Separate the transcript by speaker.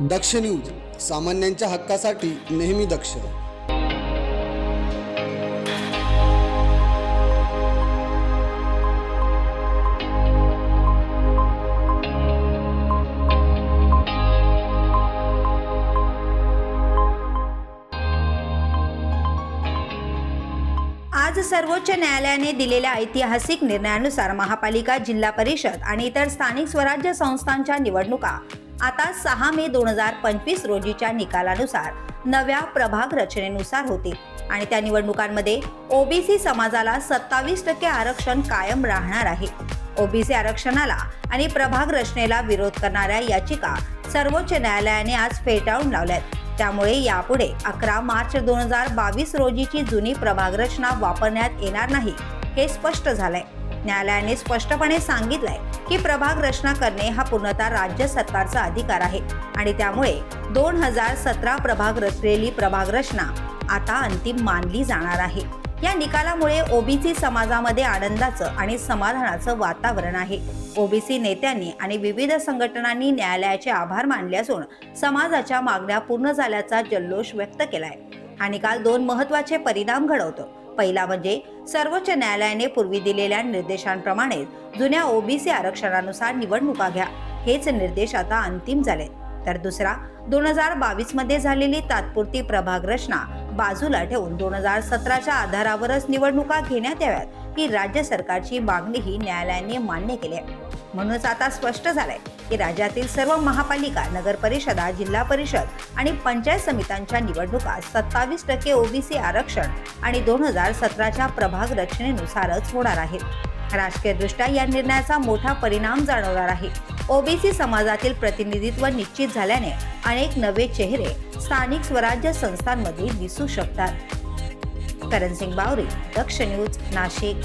Speaker 1: दक्ष news सामान्यांच्या हक्कासाठी नेहमी दक्ष.
Speaker 2: आज सर्वोच्च न्यायालयाने दिलेल्या ऐतिहासिक निर्णयानुसार महापालिका जिल्हा परिषद आणि इतर स्थानिक स्वराज्य संस्थांच्या निवडणुका आता सहा मे दोन हजार पंचवीस रोजीच्या निकालानुसार नव्या प्रभाग रचनेनुसार होतील. आणि त्या निवडणुकांमध्ये ओबीसी समाजाला सत्तावीस टक्के आरक्षण कायम राहणार आहे. ओबीसी आरक्षणाला आणि प्रभाग रचनेला विरोध करणाऱ्या याचिका सर्वोच्च न्यायालयाने आज फेटाळून लावल्यात. त्यामुळे यापुढे अकरा मार्च दोन हजार बावीस रोजीची जुनी प्रभाग रचना वापरण्यात येणार नाही हे स्पष्ट झालंय. न्यायालयाने स्पष्टपणे सांगितलंय की प्रभाग रचना करणे हा पूर्णतः राज्य सरकारचा अधिकार आहे. आणि त्यामुळे दोन हजार सतरा प्रभाग रचलेली प्रभाग रचना आता अंतिम मानली जाणार आहे. या निकालामुळे ओबीसी समाजामध्ये आनंदाचं आणि समाधानाचं वातावरण आहे. ओबीसी नेत्यांनी आणि विविध संघटनांनी न्यायालयाचे आभार मानले असून समाजाच्या मागण्या पूर्ण झाल्याचा जल्लोष व्यक्त केलाय. हा निकाल दोन महत्त्वाचे परिणाम घडवतो. पहिला म्हणजे सर्वोच्च न्यायालयाने पूर्वी दिलेल्या निर्देशांप्रमाणे जुन्या ओबीसी आरक्षणानुसार निवडणुका घ्या. हेच निर्देश आता अंतिम झाले तर दुसरा दोन हजार बावीसमध्ये झालेली तात्पुरती प्रभाग रचना बाजूला ठेवून दोन हजार सतराच्या आधारावरच निवडणुका घेण्यात याव्यात ही राज्य सरकारची मागणीही न्यायालयाने मान्य केली आहे. म्हणूनच आता स्पष्ट झालंय की राज्यातील सर्व महापालिका नगर परिषदा जिल्हा परिषद आणि पंचायत समित्यांच्या निवडणुका सत्तावीस टक्के ओबीसी आरक्षण आणि दोन हजार सतराच्या प्रभाग रचनेनुसारच होणार आहेत. राजकीयदृष्ट्या या निर्णयाचा मोठा परिणाम जाणवणार आहे. ओबीसी समाजातील प्रतिनिधित्व निश्चित झाल्याने अनेक नवे चेहरे स्थानिक स्वराज्य संस्थांमध्ये दिसू शकतात. करण सिंग बावरी दक्ष न्यूज नाशिक.